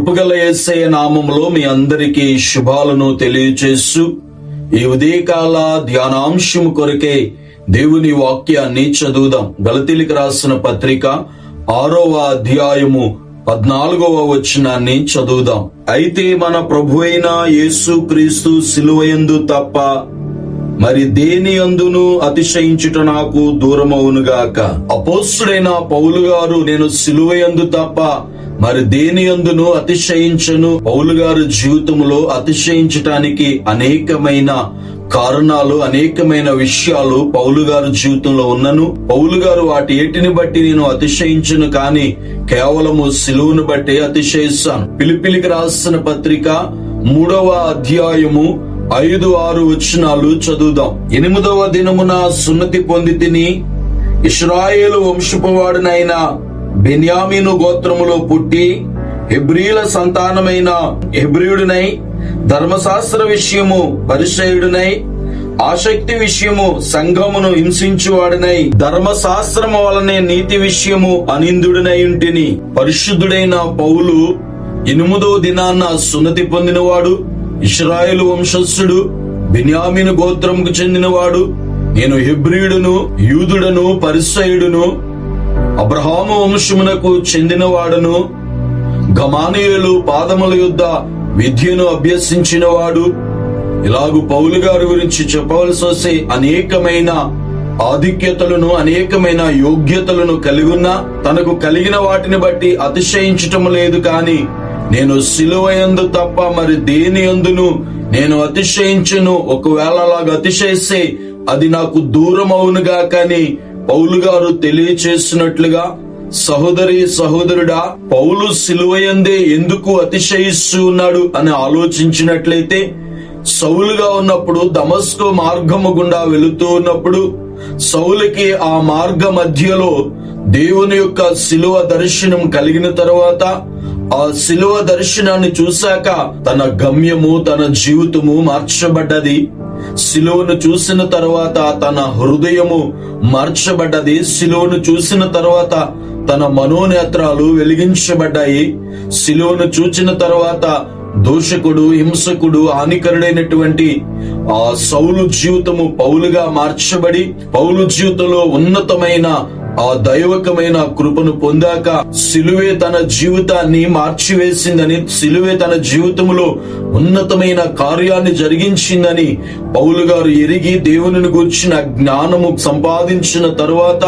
కృపగల యేసయ్య నామంలో మీ అందరికీ శుభాలను తెలియచేస్తూ ఈ ఉదయకాల ధ్యానాంశం కొరకే దేవుని వాక్యాన్ని చదువుదాం. గలతీలికి రాసిన పత్రిక ఆరవ అధ్యాయము పద్నాలుగవ వచనాన్ని చదువుదాం. అయితే మన ప్రభు అయిన యేసు క్రీస్తు సిలువయందు తప్ప మరి దేని అందును అతిశయించుట నాకు దూరమవునుగాక. అపోస్తుడైన పౌలు గారు నేను సిలువయందు తప్ప మరి దేని అందును అతిశయించను. పౌలు గారు జీవితంలో అతిశయించటానికి అనేకమైన కారణాలు అనేకమైన విషయాలు పౌలు గారు జీవితంలో ఉన్నను. పౌలు గారు వాటి ఏటిని బట్టి నేను అతిశయించను కానీ కేవలము సిలువును బట్టి అతిశయిస్తాను. పిలిపిలికి రాసిన పత్రిక మూడవ అధ్యాయము ఐదు ఆరు వచనాలు చదువుదాం. ఎనిమిదవ దినమున సున్నతి పొంది తిని ఇస్రాయేలు వంశపువాడునైన బెన్యామీను గోత్రములో పుట్టి హెబ్రియుల సంతానమైన హెబ్రియుడునై ధర్మశాస్త్ర విషయము పరిచయుడునై ఆసక్తి విషయము సంఘమును హింసించువాడినై ధర్మశాస్త్రము వలనే నీతి విషయము అనిందుడినై ఉంటిని పరిశుద్ధుడైన పౌలు ఎనిమిదో దినాన్న సున్నతి పొందినవాడు ఇస్రాయేలు వంశస్థుడు బిన్యామిను గోత్రంకు చెందినవాడు నేను హెబ్రియుడును యూదుడను పరిసయుడును అబ్రహాము వంశమునకు చెందినవాడును. గమానియులు పాదముల యుద్ధ విద్యను అభ్యసించినవాడు. ఇలాగు పౌలు గారి గురించి చెప్పవలసి వస్తే అనేకమైన ఆధిక్యతలను అనేకమైన యోగ్యతలను కలిగున్నా తనకు కలిగిన వాటిని బట్టి అతిశయించటం లేదు కాని నేను సిలువయందు తప్ప మరి దేని అందును నేను అతిశయించను? ఒకవేళ అలాగ అతిశయిస్తే అది నాకు దూరం అవునుగా కానీ పౌలు గారు తెలియచేసినట్లుగా సహోదరి సహోదరుడా పౌలు సిలువయందే ఎందుకు అతిశయిస్తూ ఉన్నాడు? అని ఆలోచించినట్లయితే సౌలుగా ఉన్నప్పుడు దమస్కు మార్గము గుండా వెళుతూ ఉన్నప్పుడు సౌలుకి ఆ మార్గ మధ్యలో దేవుని యొక్క శిలువ దర్శనం కలిగిన తర్వాత ఆ శిలువ దర్శనాన్ని చూశాక తన గమ్యము తన జీవితము మార్చబడ్డది. శిలువను చూసిన తర్వాత తన హృదయము మార్చబడ్డది. శిలువను చూసిన తర్వాత తన మనోనేత్రాలు వెలిగించబడ్డాయి. శిలువను చూచిన తర్వాత దూషకుడు హింసకుడు హానికరుడైనటువంటి ఆ సౌలు జీవితము పౌలుగా మార్చబడి పౌలు జీవితంలో ఉన్నతమైన ఆ దైవకమైన కృపను పొందాక సిలువే తన జీవితాన్ని మార్చివేసిందని సిలువే తన జీవితంలో ఉన్నతమైన కార్యాన్ని జరిగించిందని పౌలు గారు ఎరిగి దేవుని గురించిన జ్ఞానము సంపాదించిన తరువాత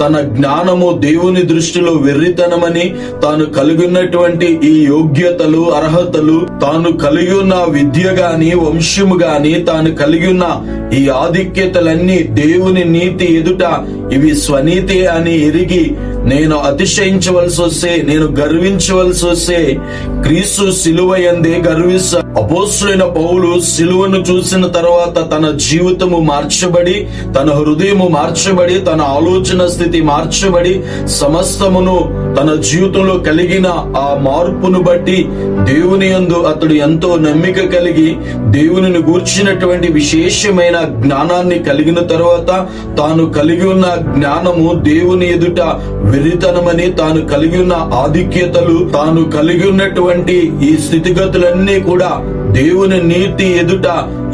తన జ్ఞానము దేవుని దృష్టిలో వెర్రితనమని తాను కలిగి ఉన్నటువంటి ఈ యోగ్యతలు అర్హతలు తాను కలిగి ఉన్న విద్య గాని వంశము గాని తాను కలిగి ఉన్న ఈ ఆధిక్యతలన్నీ దేవుని నీతి ఎదుట ఇవి స్వనీతి అని ఎరిగి నేను అతిశయించవలసి వస్తే నేను గర్వించవలసి వస్తే క్రీస్తు సిలువ ఎందే గర్విస్తా అపోస్తులైన పౌలు సిలువను చూసిన తర్వాత తన జీవితము మార్చబడి తన హృదయము మార్చబడి తన ఆలోచన స్థితి మార్చబడి సమస్తమును తన జీవితంలో కలిగిన ఆ మార్పును బట్టి దేవుని యందు అతడు ఎంతో నమ్మిక కలిగి దేవునిని గూర్చినటువంటి విశేషమైన జ్ఞానాన్ని కలిగిన తర్వాత తాను కలిగి ఉన్న జ్ఞానము దేవుని ఎదుట వెరితనమని తాను కలిగి ఉన్న ఆధిక్యతలు తాను కలిగి ఉన్నటువంటి ఈ స్థితిగతులన్నీ కూడా దేవుని నీతి ఎదుట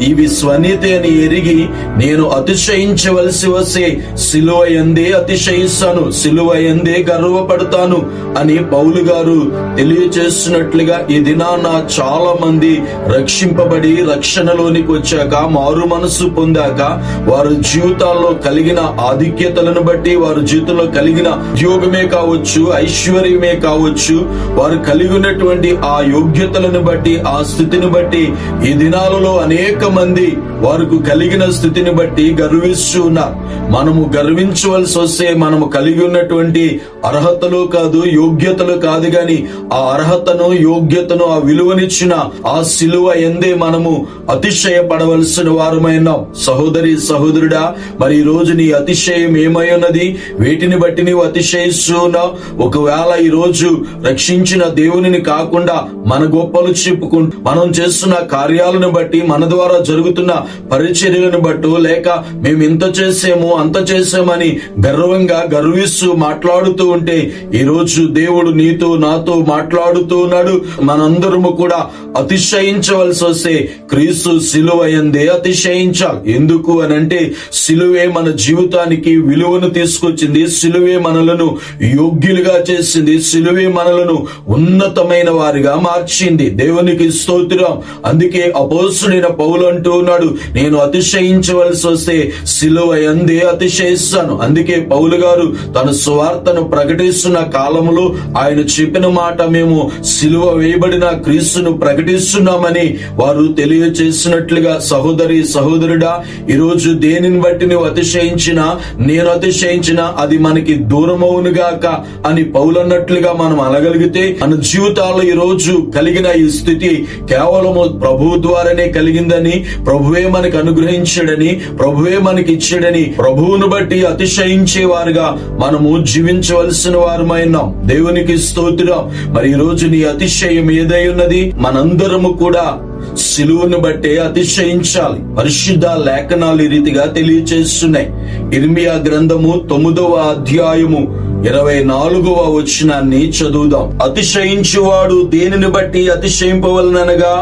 ఇవి స్వనీతి అని ఎరిగి నేను అతిశయించవలసి వస్తే సిలువ ఎందే అతిశయిస్తాను సిలువ ఎందే గర్వపడతాను అని పౌలు గారు తెలియచేస్తున్నట్లుగా ఈ దినాన చాలా మంది రక్షింపబడి రక్షణలోనికి వచ్చాక మారు మనసు పొందాక వారి జీవితాల్లో కలిగిన ఆధిక్యతలను బట్టి వారి జీవితంలో కలిగిన ఉద్యోగమే కావచ్చు ఐశ్వర్యమే కావచ్చు వారు కలిగి ఉన్నటువంటి ఆ యోగ్యతలను బట్టి ఆ స్థితిని బట్టి ఈ దినాలలో అనేక మంది వారికి కలిగిన స్థితిని బట్టి గర్విస్తూ ఉన్నారు. మనము గర్వించవలసి వస్తే మనము కలిగి ఉన్నటువంటి అర్హతలు కాదు యోగ్యతలు కాదు గాని ఆ అర్హతను యోగ్యతను ఆ విలువనిచ్చిన ఆ సిలువ ఎందే మనము అతిశయపడవలసిన వారమైనాం సహోదరి సహోదరుడా మరి ఈ రోజు నీ అతిశయం ఏమై ఉన్నది? వేటిని బట్టి నీవు అతిశయిస్తూ ఉన్నావు. ఒకవేళ ఈ రోజు రక్షించిన దేవునిని కాకుండా మన గొప్పలు చెప్పుకుంటూ మనం చేస్తున్న చేస్తున్న కార్యాలను బట్టి మన ద్వారా జరుగుతున్న పరిచర్యలను బట్టు లేక మేము ఇంత చేసాము అంత చేసామని గర్వంగా గర్విస్తూ మాట్లాడుతూ ఉంటే ఈరోజు దేవుడు నీతో నాతో మాట్లాడుతూ ఉన్నాడు. మనందరము కూడా అతిశయించవలసి వస్తే క్రీస్తు సిలువ అయిందే అతిశయించాలి. ఎందుకు అని అంటే సిలువే మన జీవితానికి విలువను తీసుకొచ్చింది. సిలువే మనలను యోగ్యులుగా చేసింది. సిలువే మనలను ఉన్నతమైన వారిగా మార్చింది. దేవునికి స్తోత్రం. అందుకే అపోసుడైన పౌలు అంటూ ఉన్నాడు నేను అతిశయించవలసి వస్తే సిలువ ఎందే అతిశయిస్తాను. అందుకే పౌలు గారు తన సువార్తను ప్రకటిస్తున్న కాలంలో ఆయన చెప్పిన మాట మేము సిలువ వేయబడిన క్రీస్తును ప్రకటిస్తున్నామని వారు తెలియచేసినట్లుగా సహోదరి సహోదరుడా ఈరోజు దేనిని బట్టి నువ్వు అతిశయించినా నేను అతిశయించినా అది మనకి దూరమవునుగాక అని పౌలన్నట్లుగా మనం అనగలిగితే మన జీవితాల్లో ఈ రోజు కలిగిన ఈ స్థితి కేవలం కేవలము ప్రభువు ద్వారానే కలిగిందని ప్రభువే మనకు అనుగ్రహించాడని ప్రభువే మనకి ఇచ్చాడని ప్రభువును బట్టి అతిశయించే వారుగా మనము జీవించవలసిన వారమైనాం దేవునికి స్తోత్రం. మరి ఈ రోజు నీ అతిశయం ఏదై ఉన్నది? మనందరము కూడా సిలువును బట్టే అతిశయించాలి. పరిశుద్ధ లేఖనాలు ఈ రీతిగా తెలియచేస్తున్నాయి. ఇర్మియా గ్రంథము తొమ్మిదవ అధ్యాయము ఇరవై నాలుగవ వచనాన్ని చదువుదాం. అతిశయించువాడు దేనిని బట్టి అతిశయింపవలనగా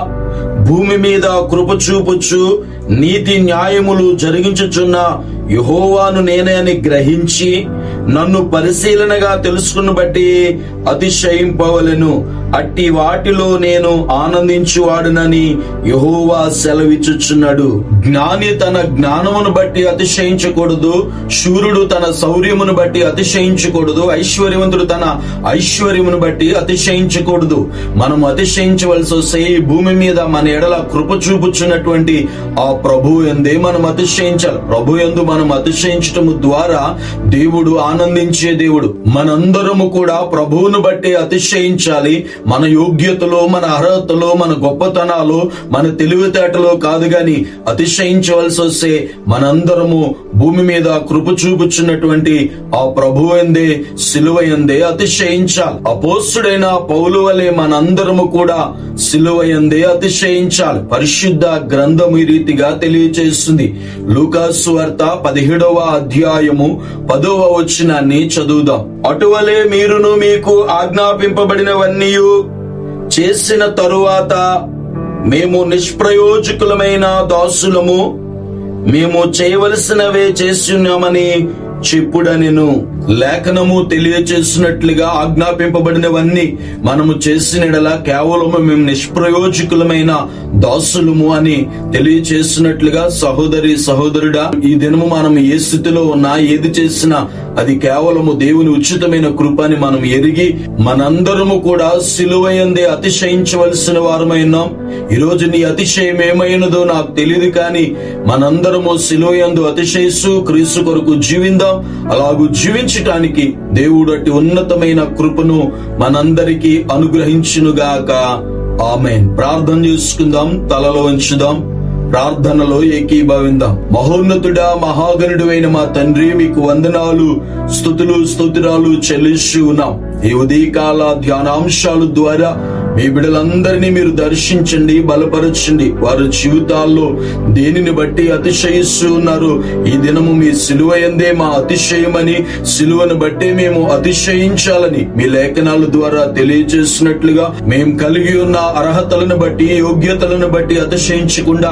భూమి మీద కృప చూపుచు నీతి న్యాయములు జరిగించుచున్న యహోవాను నేనే అని గ్రహించి నన్ను పరిశీలనగా తెలుసుకుని బట్టి అతిశయింపవలను. అట్టి వాటిలో నేను ఆనందించువాడునని యహోవా సెలవిచ్చుచున్నాడు. జ్ఞాని తన జ్ఞానమును బట్టి అతిశయించకూడదు. శూరుడు తన శౌర్యమును బట్టి అతిశయించకూడదు. ఐశ్వర్యవంతుడు తన ఐశ్వర్యమును బట్టి అతిశయించకూడదు. మనం అతిశయించవలసి వస్తే ఈ భూమి మీద మన ఎడల కృప చూపుచున్నటువంటి ఆ ప్రభు ఎందే మనం అతిశయించాలి. ప్రభు ఎందు మనం అతిశయించటము ద్వారా దేవుడు ఆనందించే దేవుడు. మనందరము కూడా ప్రభువును బట్టి అతిశయించాలి. మన యోగ్యతలో మన అర్హతలో మన గొప్పతనాలు మన తెలివితేటలో కాదు గాని అతిశయించవలసి వస్తే మనందరము భూమి మీద కృప చూపుచున్నటువంటి ఆ ప్రభు ఎందే సిలువ ఎందే అతిశయించాలి. అపోస్తుడైన పౌలు వలె మనందరము కూడా సిలువ ఎందే అతిశయించాలి. పరిశుద్ధ గ్రంథం ఈ రీతిగా తెలియచేస్తుంది. లూకాసు వార్త పదిహేడవ అధ్యాయము పదవ వచనాన్ని చదువుదాం. అటువలే మీరును మీకు ఆజ్ఞాపింపబడినవన్నీ చేసిన తరువాత మేము నిష్ప్రయోజకులమైన దాసులము మేము చేయవలసినవే చేస్తున్నామని చెప్పుడనెను. లేఖనము తెలియచేసినట్లుగా ఆజ్ఞాపింపబడినవన్నీ మనము చేసినడలా కేవలము మేము నిష్ప్రయోజకులమైన దాసులము అని తెలియచేసినట్లుగా సహోదరి సహోదరుడా ఈ దినము మనం ఏ స్థితిలో ఉన్నా ఏది చేసినా అది కేవలము దేవుని ఉచితమైన కృపని మనం ఎరిగి మనందరము కూడా సిలువయందే అతిశయించవలసిన వారమైనాం ఈరోజు నీ అతిశయం ఏమైనదో నాకు తెలియదు కానీ మనందరము సిలువయందు అతిశయిస్తూ క్రీస్తు కొరకు జీవిందాం. అలాగూ జీవించటానికి దేవుడు అట్టి ఉన్నతమైన కృపను మనందరికీ అనుగ్రహించునుగాక. ఆమె ప్రార్థన చేసుకుందాం తలలో ఉంచుదాం ప్రార్థనలో ఏకీభవిందాం. మహోన్నతుడా మహాగణుడు అయిన మా తండ్రి మీకు వందనాలు స్థుతులు స్తుతిరాలు చెల్లిస్తూ ఉన్నాం ఈ ఉదయకాల ధ్యానాంశాల ద్వారా మీ బిడ్డలందరినీ మీరు దర్శించండి బలపరచండి. వారి జీవితాల్లో దేనిని బట్టి అతిశయిస్తూ ఉన్నారు ఈ దినము మీ సిలువ ఎందే మా అతిశయమని సిలువను బట్టే మేము అతిశయించాలని మీ లేఖనాల ద్వారా తెలియజేసినట్లుగా మేము కలిగి ఉన్న అర్హతలను బట్టి యోగ్యతలను బట్టి అతిశయించకుండా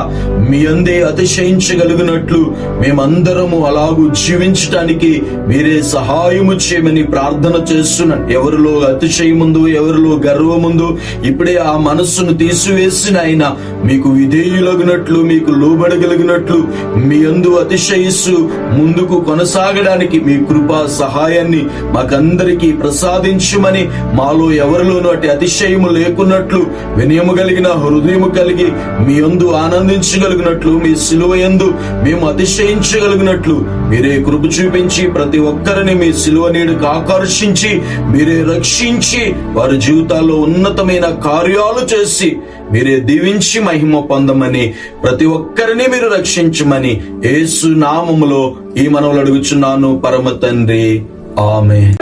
మీ అందే అతిశయించగలిగినట్లు మేమందరము అలాగూ జీవించటానికి మీరే సహాయము చేయమని ప్రార్థన చేస్తున్నాను ఎవరిలో అతిశయముందు ఎవరిలో గర్వముందు ఇప్పుడే ఆ మనస్సును తీసివేసిన ఆయన మీకు విధేయులగినట్లు మీకు లోబడగలిగినట్లు మీ అందు అతిశయిస్తూ ముందుకు కొనసాగడానికి మీ కృపా సహాయాన్ని మాకందరికీ ప్రసాదించమని మాలో ఎవరిలోనూ అటు అతిశయము లేకున్నట్లు వినయము కలిగిన హృదయము కలిగి మీ అందు ఆనందించగలిగినట్లు మీ సిలువ యందు మేము అతిశయించగలిగినట్లు మీరే కృప చూపించి ప్రతి ఒక్కరిని మీ సిలువ నీడుకు ఆకర్షించి మీరే రక్షించి వారి జీవితాల్లో ఉన్నతమైన కార్యాలు చేసి మీరే దీవించి మహిమ పొందమని ప్రతి ఒక్కరిని మీరు రక్షించమని ఏసు నామములో ఈ మనవులు అడుగుచున్నాను పరమ తండ్రి. ఆమె